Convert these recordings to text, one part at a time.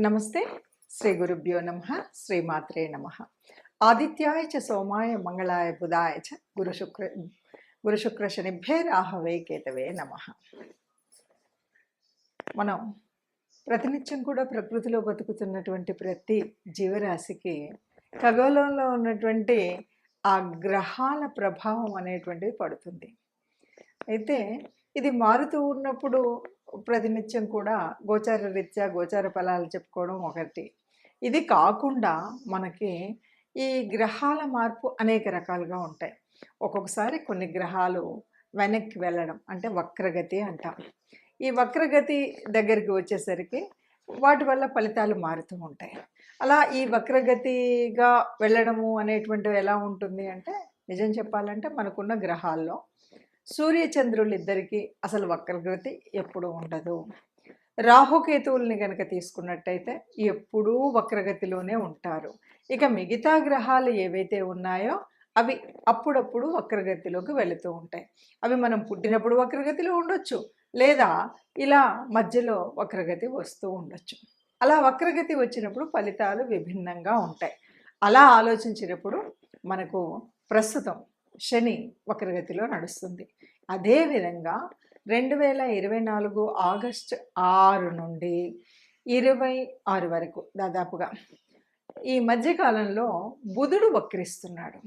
నమస్తే. శ్రీ గురుభ్యో నమ. శ్రీమాత్రే నమ. ఆదిత్యాయ చ సోమాయ మంగళాయ బుధాయ చ గురు శుక్ర గురు శుక్ర శనిభ్యే రాహవే కేతవే నమ. మనం ప్రతినిత్యం కూడా ప్రకృతిలో బతుకుతున్నటువంటి ప్రతి జీవరాశికి ఖగోళంలో ఉన్నటువంటి ఆ గ్రహాల ప్రభావం అనేటువంటిది పడుతుంది. అయితే ఇది మారుతూ ఉన్నప్పుడు ప్రతినిత్యం కూడా గోచార రీత్యా గోచార ఫలాలు చెప్పుకోవడం ఒకటి. ఇది కాకుండా మనకి ఈ గ్రహాల మార్పు అనేక రకాలుగా ఉంటాయి. ఒక్కొక్కసారి కొన్ని గ్రహాలు వెనక్కి వెళ్ళడం అంటే వక్రగతి అంటాం. ఈ వక్రగతి దగ్గరికి వచ్చేసరికి వాటి వల్ల ఫలితాలు మారుతూ ఉంటాయి. అలా ఈ వక్రగతిగా వెళ్ళడము అనేటువంటివి ఎలా ఉంటుంది అంటే నిజం చెప్పాలంటే మనకున్న గ్రహాల్లో సూర్యచంద్రులు ఇద్దరికి అసలు వక్రగతి ఎప్పుడూ ఉండదు. రాహుకేతువుల్ని కనుక తీసుకున్నట్టయితే ఎప్పుడూ వక్రగతిలోనే ఉంటారు. ఇక మిగతా గ్రహాలు ఏవైతే ఉన్నాయో అవి అప్పుడప్పుడు వక్రగతిలోకి వెళుతూ ఉంటాయి. అవి మనం పుట్టినప్పుడు వక్రగతిలో ఉండొచ్చు లేదా ఇలా మధ్యలో వక్రగతి వస్తూ ఉండొచ్చు. అలా వక్రగతి వచ్చినప్పుడు ఫలితాలు విభిన్నంగా ఉంటాయి. అలా ఆలోచించినప్పుడు మనకు ప్రస్తుతం శని వక్రగతిలో నడుస్తుంది. అదేవిధంగా రెండు వేల ఇరవై నాలుగు ఆగస్టు ఆరు నుండి ఇరవై ఆరు వరకు దాదాపుగా ఈ మధ్యకాలంలో బుధుడు వక్రిస్తున్నాడు.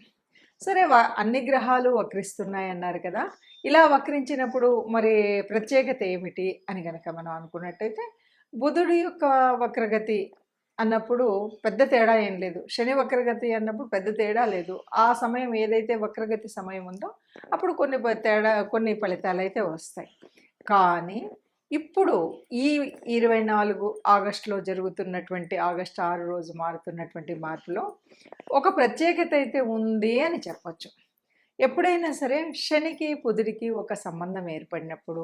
సరే అన్ని గ్రహాలు వక్రిస్తున్నాయి అన్నారు కదా ఇలా వక్రించినప్పుడు మరి ప్రత్యేకత ఏమిటి అని కనుక మనం అనుకున్నట్టయితే బుధుడి యొక్క వక్రగతి అన్నప్పుడు పెద్ద తేడా ఏం లేదు. శని వక్రగతి అన్నప్పుడు పెద్ద తేడా లేదు. ఆ సమయం ఏదైతే వక్రగతి సమయం ఉందో అప్పుడు కొన్ని తేడా కొన్ని ఫలితాలు అయితే వస్తాయి. కానీ ఇప్పుడు ఈ ఇరవై నాలుగు ఆగస్టులో జరుగుతున్నటువంటి ఆగస్టు ఆరు రోజు మారుతున్నటువంటి మార్పులో ఒక ప్రత్యేకత అయితే ఉంది అని చెప్పచ్చు. ఎప్పుడైనా సరే శనికి పుదిరికి ఒక సంబంధం ఏర్పడినప్పుడు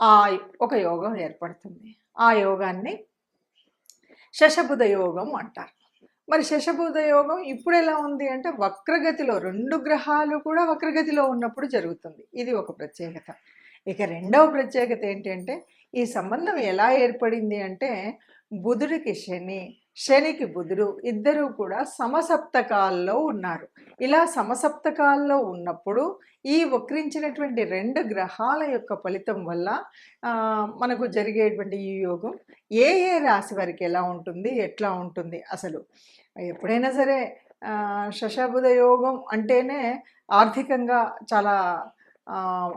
ఆ ఒక యోగం ఏర్పడుతుంది. ఆ యోగాన్ని శశబుధ యోగం అంటారు. మరి శశబుధ యోగం ఇప్పుడు ఎలా ఉంది అంటే వక్రగతిలో రెండు గ్రహాలు కూడా వక్రగతిలో ఉన్నప్పుడు జరుగుతుంది. ఇది ఒక ప్రత్యేకత. ఇక రెండవ ప్రత్యేకత ఏంటంటే ఈ సంబంధం ఎలా ఏర్పడింది అంటే బుధుడికి శని శనికి బుధుడు ఇద్దరూ కూడా సమసప్తకాల్లో ఉన్నారు. ఇలా సమసప్తకాల్లో ఉన్నప్పుడు ఈ వక్రించినటువంటి రెండు గ్రహాల యొక్క ఫలితం వల్ల మనకు జరిగేటువంటి ఈ యోగం ఏ ఏ రాశి వారికి ఎలా ఉంటుంది ఎట్లా ఉంటుంది అసలు? ఎప్పుడైనా సరే శశబుధ యోగం అంటేనే ఆర్థికంగా చాలా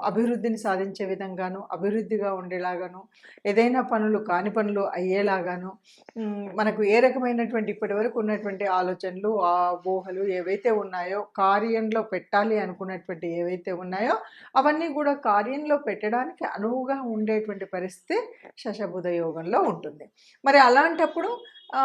అభివృద్ధిని సాధించే విధంగాను అభివృద్ధిగా ఉండేలాగాను ఏదైనా పనులు కాని పనులు అయ్యేలాగాను మనకు ఏ రకమైనటువంటి ఇప్పటి వరకు ఉన్నటువంటి ఆలోచనలు ఆ ఊహలు ఏవైతే ఉన్నాయో కార్యంలో పెట్టాలి అనుకున్నటువంటి ఏవైతే ఉన్నాయో అవన్నీ కూడా కార్యంలో పెట్టడానికి అనువుగా ఉండేటువంటి పరిస్థితి శశబుధ యోగంలో ఉంటుంది. మరి అలాంటప్పుడు ఆ,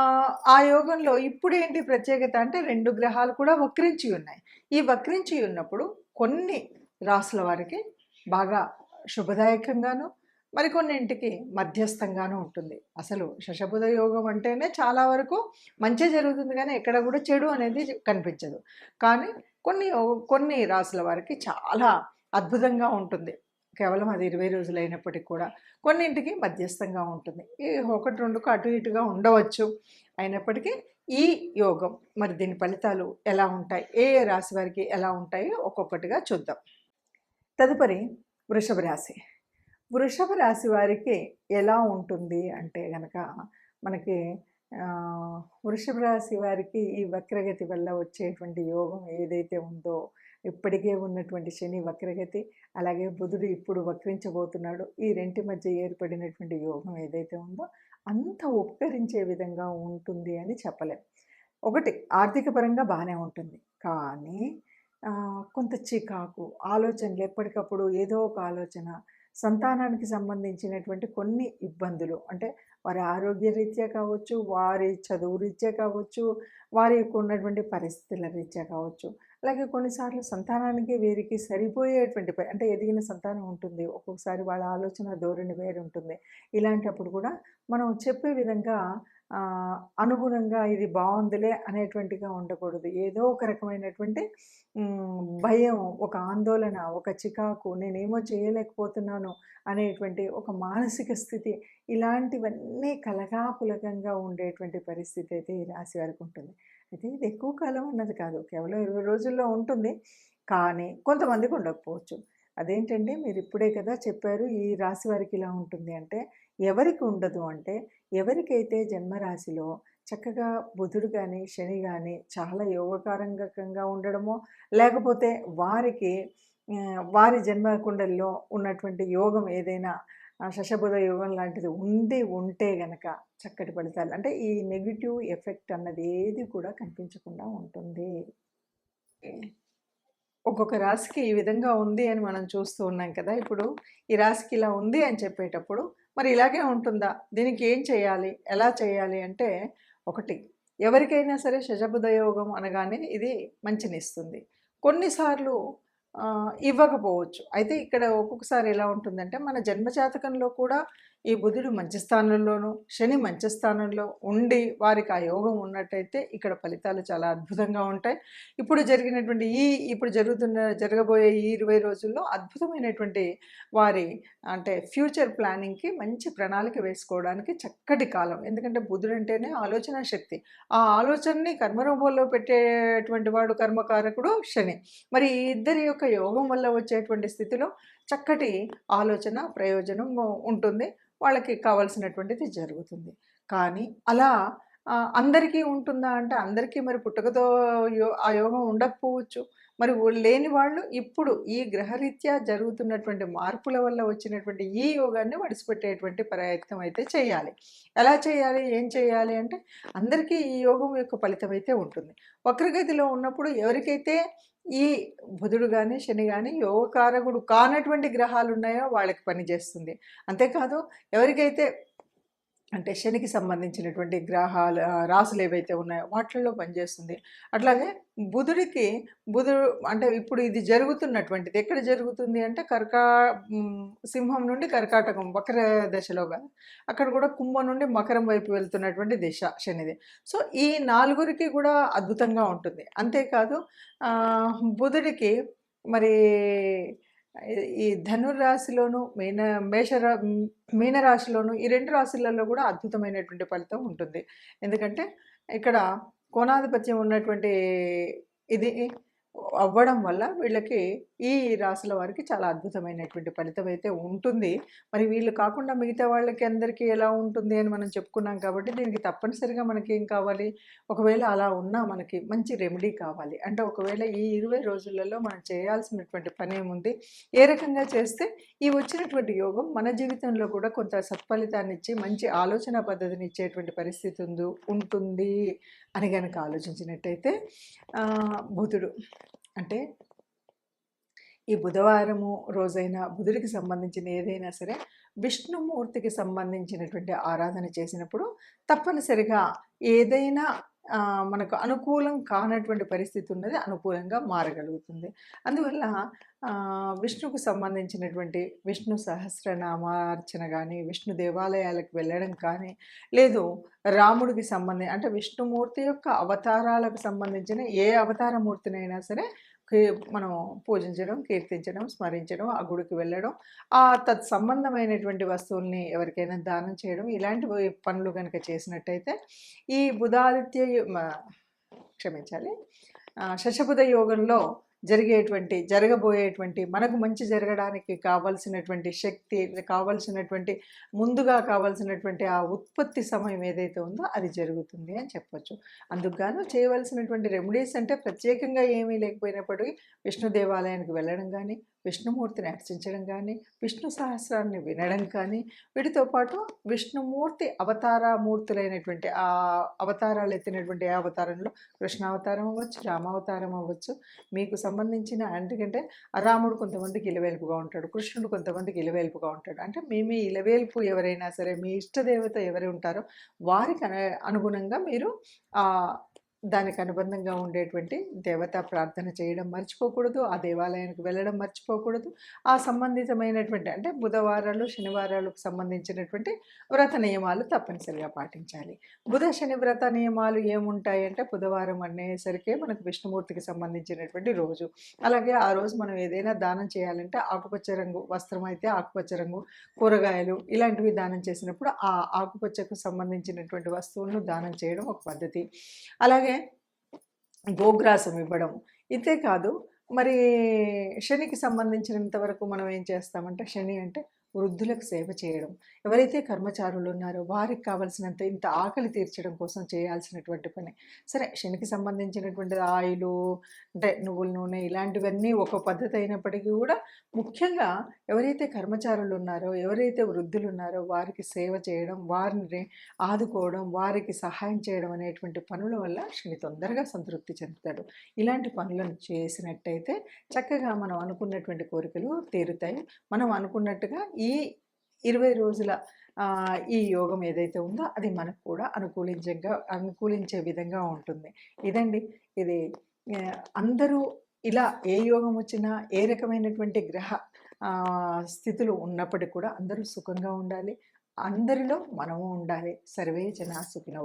ఆ యోగంలో ఇప్పుడు ఏంటి ప్రత్యేకత అంటే రెండు గ్రహాలు కూడా వక్రించి ఉన్నాయి. ఈ వక్రించి ఉన్నప్పుడు కొన్ని రాసుల వారికి బాగా శుభదాయకంగాను మరికొన్నింటికి మధ్యస్థంగాను ఉంటుంది. అసలు శశబుధ యోగం అంటేనే చాలా వరకు మంచి జరుగుతుంది కానీ ఎక్కడ కూడా చెడు అనేది కనిపించదు. కానీ కొన్ని కొన్ని రాసుల వారికి చాలా అద్భుతంగా ఉంటుంది. కేవలం అది ఇరవై రోజులు అయినప్పటికీ కూడా కొన్నింటికి మధ్యస్థంగా ఉంటుంది. ఈ ఒకటి రెండుకు అటు ఇటుగా ఉండవచ్చు. అయినప్పటికీ ఈ యోగం మరి దీని ఫలితాలు ఎలా ఉంటాయి? ఏ రాశి వారికి ఎలా ఉంటాయో ఒక్కొక్కటిగా చూద్దాం. తదుపరి వృషభ రాశి. వృషభ రాశి వారికి ఎలా ఉంటుంది అంటే కనుక మనకి వృషభ రాశి వారికి ఈ వక్రగతి వల్ల వచ్చేటువంటి యోగం ఏదైతే ఉందో ఇప్పటికే ఉన్నటువంటి శని వక్రగతి అలాగే బుధుడు ఇప్పుడు వక్రించబోతున్నాడు ఈ రెంటి మధ్య ఏర్పడినటువంటి యోగం ఏదైతే ఉందో అంత ఉపకరించే విధంగా ఉంటుంది అని చెప్పలేం. ఒకటి ఆర్థిక పరంగా బాగానే ఉంటుంది. కానీ కొంత చికాకు ఆలోచనలు ఎప్పటికప్పుడు ఏదో ఒక ఆలోచన సంతానానికి సంబంధించినటువంటి కొన్ని ఇబ్బందులు. అంటే వారి ఆరోగ్య రీత్యా కావచ్చు వారి చదువు రీత్యా కావచ్చు వారి యొక్క ఉన్నటువంటి పరిస్థితుల రీత్యా కావచ్చు. అలాగే కొన్నిసార్లు సంతానానికి వీరికి సరిపోయేటువంటి అంటే ఎదిగిన సంతానం ఉంటుంది. ఒక్కొక్కసారి వాళ్ళ ఆలోచన ధోరణి వేరు ఉంటుంది ఇలాంటప్పుడు కూడా మనం చెప్పే విధంగా అనుగుణంగా ఇది బాగుందిలే అనేటువంటిగా ఉండకూడదు. ఏదో ఒక రకమైనటువంటి భయం ఒక ఆందోళన ఒక చికాకు నేనేమో చేయలేకపోతున్నాను అనేటువంటి ఒక మానసిక స్థితి ఇలాంటివన్నీ కలగాపులకంగా ఉండేటువంటి పరిస్థితి అయితే ఈ రాశి వారికి ఉంటుంది. అయితే ఇది ఎక్కువ కాలం అన్నది కాదు. కేవలం ఇరవై రోజుల్లో ఉంటుంది. కానీ కొంతమందికి ఉండకపోవచ్చు. అదేంటండి మీరు ఇప్పుడే కదా చెప్పారు ఈ రాశి వారికి ఇలా ఉంటుంది అంటే ఎవరికి ఉండదు అంటే ఎవరికైతే జన్మరాశిలో చక్కగా బుధుడు కానీ శని కానీ చాలా యోగకారంగా ఉండడమో లేకపోతే వారికి వారి జన్మ కుండల్లో ఉన్నటువంటి యోగం ఏదైనా శశబుధ యోగం లాంటిది ఉండి ఉంటే గనక చక్కటి ఫలితాలు అంటే ఈ నెగిటివ్ ఎఫెక్ట్ అన్నది ఏది కూడా కనిపించకుండా ఉంటుంది. ఒక్కొక్క రాశికి ఈ విధంగా ఉంది అని మనం చూస్తూ ఉన్నాం కదా. ఇప్పుడు ఈ రాశికి ఇలా ఉంది అని చెప్పేటప్పుడు మరి ఇలాగే ఉంటుందా? దీనికి ఏం చేయాలి? ఎలా చేయాలి అంటే ఒకటి ఎవరికైనా సరే శశబుధయోగం అనగానే ఇది మంచినిస్తుంది. కొన్నిసార్లు ఇవ్వకపోవచ్చు. అయితే ఇక్కడ ఒక్కొక్కసారి ఎలా ఉంటుందంటే మన జన్మజాతకంలో కూడా ఈ బుధుడు మంచి స్థానంలోనూ శని మంచి స్థానంలో ఉండి వారికి ఆ యోగం ఉన్నట్టయితే ఇక్కడ ఫలితాలు చాలా అద్భుతంగా ఉంటాయి. ఇప్పుడు జరిగినటువంటి ఈ ఇప్పుడు జరుగుతున్న జరగబోయే ఈ ఇరవై రోజుల్లో అద్భుతమైనటువంటి వారి అంటే ఫ్యూచర్ ప్లానింగ్కి మంచి ప్రణాళిక వేసుకోవడానికి చక్కటి కాలం. ఎందుకంటే బుధుడు అంటేనే ఆలోచన శక్తి. ఆ ఆలోచనని కర్మరూపంలో పెట్టేటువంటి వాడు కర్మకారకుడు శని. మరి ఈ ఇద్దరి యొక్క యోగం వల్ల వచ్చేటువంటి స్థితిలో చక్కటి ఆలోచన ప్రయోజనం ఉంటుంది. వాళ్ళకి కావాల్సినటువంటిది జరుగుతుంది. కానీ అలా అందరికీ ఉంటుందా అంటే అందరికీ మరి పుట్టుకతో యో ఆ యోగం ఉండకపోవచ్చు. మరి లేని వాళ్ళు ఇప్పుడు ఈ గ్రహరీత్యా జరుగుతున్నటువంటి మార్పుల వల్ల వచ్చినటువంటి ఈ యోగాన్ని వడిసిపెట్టేటువంటి ప్రయత్నం అయితే చేయాలి. ఎలా చేయాలి? ఏం చేయాలి? అంటే అందరికీ ఈ యోగం యొక్క ఫలితం అయితే ఉంటుంది. వక్రగతిలో ఉన్నప్పుడు ఎవరికైతే ఈ బుధుడు కానీ శని కానీ యోగకారకుడు కానటువంటి గ్రహాలు ఉన్నాయో వాళ్ళకి పనిచేస్తుంది అంతేకాదు ఎవరికైతే అంటే శనికి సంబంధించినటువంటి గ్రహాలు రాసులు ఏవైతే ఉన్నాయో వాటిల్లో పనిచేస్తుంది. అట్లాగే బుధుడికి బుధుడు అంటే ఇప్పుడు ఇది జరుగుతున్నటువంటిది. ఎక్కడ జరుగుతుంది అంటే కర్కా సింహం నుండి కర్కాటకం వక్ర దశలో కదా. అక్కడ కూడా కుంభం నుండి మకరం వైపు వెళ్తున్నటువంటి దిశ శనిది. సో ఈ నాలుగురికి కూడా అద్భుతంగా ఉంటుంది. అంతేకాదు బుధుడికి మరి ఈ ధనుర్రాశిలోను మీన మేషరా మీనరాశిలోను ఈ రెండు రాశులలో కూడా అద్భుతమైనటువంటి ఫలితం ఉంటుంది. ఎందుకంటే ఇక్కడ కోణాధిపత్యం ఉన్నటువంటి ఇది అవ్వడం వల్ల వీళ్ళకి ఈ రాశుల వారికి చాలా అద్భుతమైనటువంటి ఫలితం అయితే ఉంటుంది. మరి వీళ్ళు కాకుండా మిగతా వాళ్ళకి అందరికీ ఎలా ఉంటుంది అని మనం చెప్పుకున్నాం కాబట్టి దీనికి తప్పనిసరిగా మనకి ఏం కావాలి? ఒకవేళ అలా ఉన్నా మనకి మంచి రెమెడీ కావాలి. అంటే ఒకవేళ ఈ ఇరవై రోజులలో మనం చేయాల్సినటువంటి పని ఏముంది? ఏ రకంగా చేస్తే ఈ వచ్చినటువంటి యోగం మన జీవితంలో కూడా కొంత సత్ఫలితాన్ని ఇచ్చి మంచి ఆలోచన పద్ధతిని ఇచ్చేటువంటి పరిస్థితి ఉందు ఉంటుంది అని కనుక ఆలోచించినట్టయితే బుధుడు అంటే ఈ బుధవారము రోజైనా బుధుడికి సంబంధించిన ఏదైనా సరే విష్ణుమూర్తికి సంబంధించినటువంటి ఆరాధన చేసినప్పుడు తప్పనిసరిగా ఏదైనా మనకు అనుకూలం కానటువంటి పరిస్థితి ఉన్నది అనుకూలంగా మారగలుగుతుంది. అందువల్ల విష్ణుకు సంబంధించినటువంటి విష్ణు సహస్రనామార్చన కానీ విష్ణు దేవాలయాలకు వెళ్ళడం కానీ లేదు రాముడికి సంబంధించి అంటే విష్ణుమూర్తి యొక్క అవతారాలకు సంబంధించిన ఏ అవతారమూర్తినైనా సరే మనం పూజించడం కీర్తించడం స్మరించడం ఆ గుడికి వెళ్ళడం ఆ తత్ సంబంధమైనటువంటి వస్తువుల్ని ఎవరికైనా దానం చేయడం ఇలాంటి పనులు కనుక చేసినట్టయితే ఈ బుధాదిత్య మ- క్షమించాలి శశబుధ యోగంలో జరిగేటువంటి జరగబోయేటువంటి మనకు మంచి జరగడానికి కావలసినటువంటి శక్తి కావలసినటువంటి ముందుగా కావలసినటువంటి ఆ ఉత్పత్తి సమయం ఏదైతే ఉందో అది జరుగుతుంది అని చెప్పొచ్చు. అందుకుగాను చేయవలసినటువంటి రెమెడీస్ అంటే ప్రత్యేకంగా ఏమీ లేకపోయినప్పటికీ విష్ణు దేవాలయానికి వెళ్ళడం కానీ విష్ణుమూర్తిని అర్చించడం కానీ విష్ణు సహస్రాన్ని వినడం కానీ వీటితో పాటు విష్ణుమూర్తి అవతారమూర్తులైనటువంటి ఆ అవతారాలు ఎత్తినటువంటి ఏ అవతారంలో కృష్ణావతారం అవ్వచ్చు రామావతారం అవ్వచ్చు మీకు సంబంధించిన ఎందుకంటే రాముడు కొంతమందికి ఇలవేల్పుగా ఉంటాడు కృష్ణుడు కొంతమందికి ఇలవేల్పుగా ఉంటాడు. అంటే మీ మీ ఇలవేల్పు ఎవరైనా సరే మీ ఇష్టదేవత ఎవరు ఉంటారో వారికి అనుగుణంగా మీరు దానికి అనుబంధంగా ఉండేటువంటి దేవతా ప్రార్థన చేయడం మర్చిపోకూడదు ఆ దేవాలయానికి వెళ్ళడం మర్చిపోకూడదు. ఆ సంబంధితమైనటువంటి అంటే బుధవారాలు శనివారాలకు సంబంధించినటువంటి వ్రత నియమాలు తప్పనిసరిగా పాటించాలి. బుధ శని వ్రత నియమాలు ఏముంటాయి అంటే బుధవారం అనేసరికి మనకు విష్ణుమూర్తికి సంబంధించినటువంటి రోజు. అలాగే ఆ రోజు మనం ఏదైనా దానం చేయాలంటే ఆకుపచ్చ రంగు వస్త్రం అయితే ఆకుపచ్చ రంగు కూరగాయలు ఇలాంటివి దానం చేసినప్పుడు ఆ ఆకుపచ్చకు సంబంధించినటువంటి వస్తువులను దానం చేయడం ఒక పద్ధతి. అలాగే గోగ్రాసం ఇవ్వడం. ఇంతే కాదు మరి శనికి సంబంధించినంత వరకు మనం ఏం చేస్తామంటే శని అంటే వృద్ధులకు సేవ చేయడం. ఎవరైతే కర్మచారులు ఉన్నారో వారికి కావలసినంత ఇంత ఆకలి తీర్చడం కోసం చేయాల్సినటువంటి పని. సరే శనికి సంబంధించినటువంటి ఆయిలు అంటే నువ్వుల నూనె ఇలాంటివన్నీ ఒక పద్ధతి అయినప్పటికీ కూడా ముఖ్యంగా ఎవరైతే కర్మచారులు ఉన్నారో ఎవరైతే వృద్ధులు ఉన్నారో వారికి సేవ చేయడం వారిని ఆదుకోవడం వారికి సహాయం చేయడం అనేటువంటి పనుల వల్ల శని తొందరగా సంతృప్తి చెందుతాడు. ఇలాంటి పనులను చేసినట్టయితే చక్కగా మనం అనుకున్నటువంటి కోరికలు తీరుతాయి. మనం అనుకున్నట్టుగా ఈ ఈ ఇరవై రోజుల ఈ యోగం ఏదైతే ఉందో అది మనకు కూడా అనుకూలించగా అనుకూలించే విధంగా ఉంటుంది. ఇదండి. ఇది అందరూ ఇలా ఏ యోగం వచ్చినా ఏ రకమైనటువంటి గ్రహ స్థితులు ఉన్నప్పటికీ కూడా అందరూ సుఖంగా ఉండాలి. అందరిలో మనము ఉండాలి. సర్వే జనా సుఖినో